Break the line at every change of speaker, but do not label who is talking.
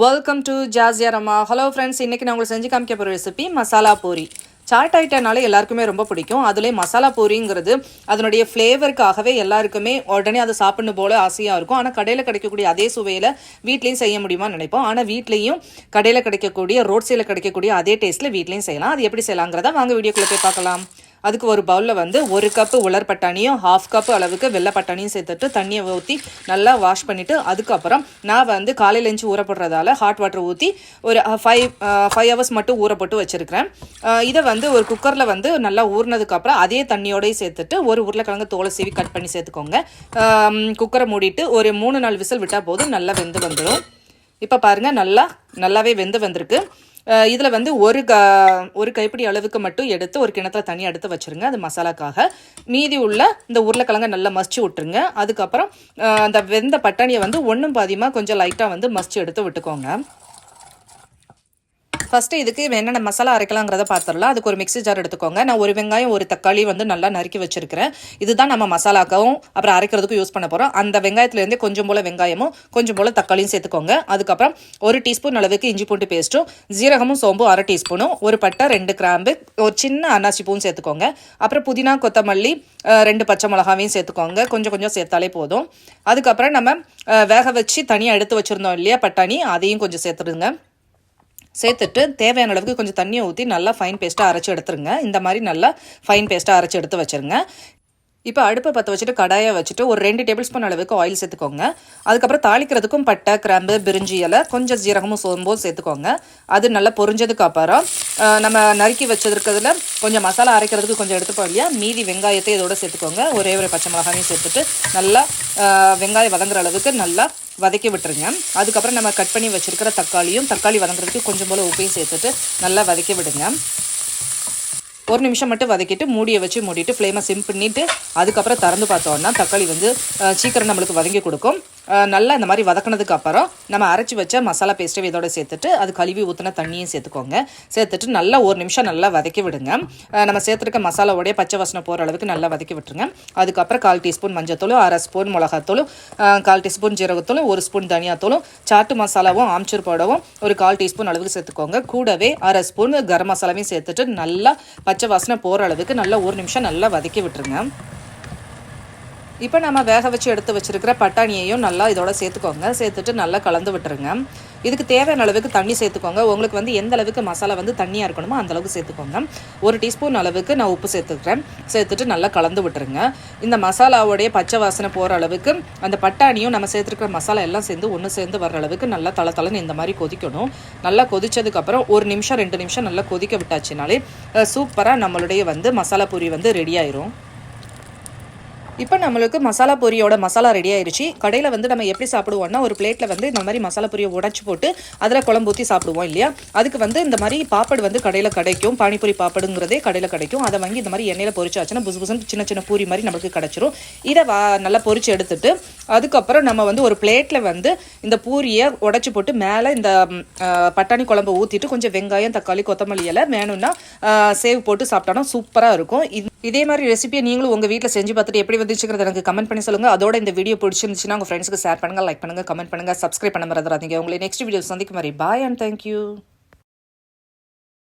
Welcome to ஜாசியா ரம்மா hello friends இன்றைக்கி நான் உங்களுக்கு செஞ்சு காமிக்க போகிற ரெசிபி மசாலா பூரி சாட் ஐட்டம்னாலே எல்லாருக்குமே ரொம்ப பிடிக்கும். அதுலேயே மசாலா பூரிங்கிறது அதனுடைய ஃப்ளேவருக்காகவே எல்லாருக்குமே உடனே அதை சாப்பிடணும் போல ஆசையாக இருக்கும். ஆனால் கடையில் கிடைக்கக்கூடிய அதே சுவையில் வீட்லேயும் செய்ய முடியுமான்னு நினைப்போம். ஆனால் வீட்லேயும் கடையில் கிடைக்கக்கூடிய ரோட் சைடில் கிடைக்கக்கூடிய அதே டேஸ்ட்டில் வீட்லேயும் செய்யலாம். அது எப்படி செய்யலாங்கிறத வாங்க வீடியோக்குள்ளே போய் பார்க்கலாம். அதுக்கு ஒரு பவுலில் வந்து ஒரு கப்பு உலர் பட்டாணியும் ஹாஃப் கப் அளவுக்கு வெள்ளை பட்டாணியும் சேர்த்துட்டு தண்ணியை ஊற்றி நல்லா வாஷ் பண்ணிவிட்டு அதுக்கப்புறம் நான் வந்து காலையில் எழுந்து ஊறப்படுறதால ஹாட் வாட்டர் ஊற்றி ஒரு ஃபைவ் ஃபைவ் ஹவர்ஸ் மட்டும் ஊற போட்டு வச்சுருக்கிறேன். இதை வந்து ஒரு குக்கரில் வந்து நல்லா ஊறினதுக்கப்புறம் அதே தண்ணியோடய சேர்த்துட்டு ஒரு உருளைக்கிழங்கு தோலை சீவி கட் பண்ணி சேர்த்துக்கோங்க. குக்கரை மூடிட்டு ஒரு மூணு நாலு விசில் விட்டால் போதும் நல்லா வெந்து வந்துடும் இப்போ பாருங்கள் நல்லா நல்லாவே வெந்து வந்திருக்கு. இதில் வந்து ஒரு க ஒரு கைப்பிடி அளவுக்கு மட்டும் எடுத்து ஒரு கிணத்துல தனியாக எடுத்து வச்சுருங்க அது மசாலாக்காக. மீதி உள்ள இந்த உருளைக்கிழங்க நல்லா மசிச்சு விட்டுருங்க. அதுக்கப்புறம் அந்த வெந்த பட்டாணியை வந்து ஒன்றும் பாதியமாக கொஞ்சம் லைட்டாக வந்து மசிச்சு எடுத்து விட்டுக்கோங்க. ஃபஸ்ட்டு இதுக்கு என்னென்ன மசாலா அரைக்கலாங்கிறத பார்த்துடலாம் அதுக்கு ஒரு மிக்ஸி ஜார் எடுத்துக்கோங்க. நான் ஒரு வெங்காயம் ஒரு தக்காளி வந்து நல்லா நறுக்கி வச்சிருக்கிறேன். இதுதான் நம்ம மசாலாக்கவும் அப்புறம் அரைக்கிறதுக்கும் யூஸ் பண்ண போகிறோம் அந்த வெங்காயத்துலேருந்தே கொஞ்சம் போல் வெங்காயமும் கொஞ்சம் போல் தக்காளியும் சேர்த்துக்கோங்க. அதுக்கப்புறம் ஒரு டீஸ்பூன் அளவுக்கு இஞ்சி பூண்டு பேஸ்ட்டும் ஜீரகமும் சோம்பும் அரை டீஸ்பூனும் ஒரு பட்டை ரெண்டு கிராம்பு ஒரு சின்ன அன்னாசி பூவும் சேர்த்துக்கோங்க. அப்புறம் புதினா கொத்தமல்லி ரெண்டு பச்சை மிளகாவையும் சேர்த்துக்கோங்க. கொஞ்சம் கொஞ்சம் சேர்த்தாலே போதும். அதுக்கப்புறம் நம்ம வேக வச்சு தனியாக எடுத்து வச்சுருந்தோம் இல்லையா பட்டாணி அதையும் கொஞ்சம் சேர்த்துடுங்க. சேர்த்துட்டு தேவையான அளவுக்கு கொஞ்சம் தண்ணியை ஊற்றி நல்லா ஃபைன் பேஸ்ட்டாக அரைச்சி எடுத்துருங்க. இந்த மாதிரி நல்லா ஃபைன் பேஸ்ட்டாக அரைச்சி எடுத்து வச்சுருங்க. இப்போ அடுப்பை பற்ற வச்சுட்டு கடாயை வச்சுட்டு ஒரு ரெண்டு டேபிள் ஸ்பூன் அளவுக்கு ஆயில் சேர்த்துக்கோங்க. அதுக்கப்புறம் தாளிக்கிறதுக்கும் பட்டை கிராம்பு பிரிஞ்சி இலை கொஞ்சம் ஜீரகமும் சோம்பும் சேர்த்துக்கோங்க. அது நல்லா பொரிஞ்சதுக்கு அப்புறம் நம்ம நறுக்கி வச்சதுக்கிறதுல கொஞ்சம் மசாலா அரைக்கிறதுக்கு கொஞ்சம் எடுத்துப்போம் இல்லையா? மீதி வெங்காயத்தை இதோட சேர்த்துக்கோங்க. ஒரே ஒரு பச்சை மிளகாயும் சேர்த்துட்டு நல்லா வெங்காயம் வதங்குற அளவுக்கு நல்லா வதக்கி விட்டுருங்க. அதுக்கப்புறம் நம்ம கட் பண்ணி வச்சுருக்கிற தக்காளியும் தக்காளி வதங்குறதுக்கு கொஞ்சம் போல் உப்பையும் சேர்த்துட்டு நல்லா வதக்கி விடுங்க. ஒரு நிமிஷம் மட்டும் வதக்கிட்டு மூடியை வச்சு மூடிட்டு ஃப்ளேமை சிம் பண்ணிவிட்டு அதுக்கப்புறம் திறந்து பார்த்தோன்னா தக்காளி வந்து சீக்கிரம் நம்மளுக்கு வதங்கி கொடுக்கும். நல்லா இந்த மாதிரி வதக்கினதுக்கு அப்புறம் நம்ம அரைச்சி வச்ச மசாலா பேஸ்ட்டை இதோட சேர்த்துட்டு அது கழுவி ஊற்றின தண்ணியும் சேர்த்துக்கோங்க. சேர்த்துட்டு நல்லா ஒரு நிமிஷம் நல்லா வதக்கி விடுங்க. நம்ம சேர்த்துருக்க மசாலாவோடைய பச்சை வசனம் போகிற அளவுக்கு நல்லா வதக்கி விட்டுருங்க. அதுக்கப்புறம் கால் டீஸ்பூன் மஞ்சத்தூள் அரை ஸ்பூன் மிளகாத்தூளும் கால் டீஸ்பூன் ஜீரகத்தூளும் ஒரு ஸ்பூன் தனியாத்தூளும் சாட்டு மசாலாவும் ஆம்ச்சூர் பவுடரும் ஒரு கால் டீஸ்பூன் அளவுக்கு சேர்த்துக்கோங்க. கூடவே அரை ஸ்பூன் கரம் மசாலாவையும் சேர்த்துட்டு நல்லா பச்சை வாசனை போகிற அளவுக்கு நல்லா ஒரு நிமிஷம் நல்லா வதக்கி விட்டுருங்க. இப்போ நம்ம வேக வச்சு எடுத்து வச்சுருக்கிற பட்டாணியையும் நல்லா இதோட சேர்த்துக்கோங்க. சேர்த்துட்டு நல்லா கலந்து விட்டுருங்க. இதுக்கு தேவையான அளவுக்கு தண்ணி சேர்த்துக்கோங்க. உங்களுக்கு வந்து எந்த அளவுக்கு மசாலா வந்து தண்ணியாக இருக்கணுமோ அந்த அளவுக்கு சேர்த்துக்கோங்க. ஒரு டீஸ்பூன் அளவுக்கு நான் உப்பு சேர்த்துக்கிறேன். சேர்த்துட்டு நல்லா கலந்து விட்டுருங்க. இந்த மசாலாவோடைய பச்சை வாசனை போகிற அளவுக்கு அந்த பட்டாணியும் நம்ம சேர்த்துருக்கிற மசாலா எல்லாம் சேர்ந்து ஒன்று சேர்ந்து வர அளவுக்கு நல்லா தலை தலைன்னு இந்த மாதிரி கொதிக்கணும். நல்லா கொதிச்சதுக்கப்புறம் ஒரு நிமிஷம் ரெண்டு நிமிஷம் நல்லா கொதிக்க விட்டாச்சுனாலே சூப்பராக நம்மளுடைய வந்து மசாலா பூரி வந்து ரெடி ஆயிரும். இப்போ நம்மளுக்கு மசாலா பொரியோட மசாலா ரெடி ஆயிடுச்சு கடையில் வந்து நம்ம எப்படி சாப்பிடுவோம்னா ஒரு பிளேட்டில் வந்து இந்த மாதிரி மசாலா பொரியை உடச்சி போட்டு அதில் குழம்பு ஊற்றி சாப்பிடுவோம் இல்லையா? அதுக்கு வந்து இந்த மாதிரி பாப்படு வந்து கடையில் கிடைக்கும். பானிபூரி பாப்படுங்கிறதே கடையில் கிடைக்கும். அதை வாங்கி இந்த மாதிரி எண்ணெயில் பொரிச்சாச்சுன்னா புசு புசுன்னு சின்ன சின்ன பூரி மாதிரி நம்மளுக்கு கிடச்சிரும். இதை வா நல்லா பொரிச்சு எடுத்துட்டு அதுக்கப்புறம் நம்ம வந்து ஒரு பிளேட்டில் வந்து இந்த பூரியை உடச்சி போட்டு மேலே இந்த பட்டாணி குழம்பு ஊற்றிட்டு கொஞ்சம் வெங்காயம் தக்காளி கொத்தமல்லி எல்லாம் வேணும்னா சேவ் போட்டு சாப்பிட்டோன்னா சூப்பராக இருக்கும். இதே மாதிரி ரெசிபியை நீங்களும் உங்கள் வீட்டில் செஞ்சு பார்த்துட்டு எப்படி வந்துச்சுங்கிறத எனக்கு கமெண்ட் பண்ணி சொல்லுங்கள் அதோட இந்த வீடியோ பிடிச்சிருந்துச்சுன்னா உங்கள் ஃப்ரெண்ட்ஸ்க்கு ஷேர் பண்ணுங்கள் லைக் பண்ணுங்கள் கமெண்ட் பண்ணுங்கள் சப்ஸ்கிரைப் பண்ண மறந்துடாதீங்க. உங்களை நெக்ஸ்ட் வீடியோ சந்திக்கும் மாதிரி பாய் அண்ட் தேங்க்யூ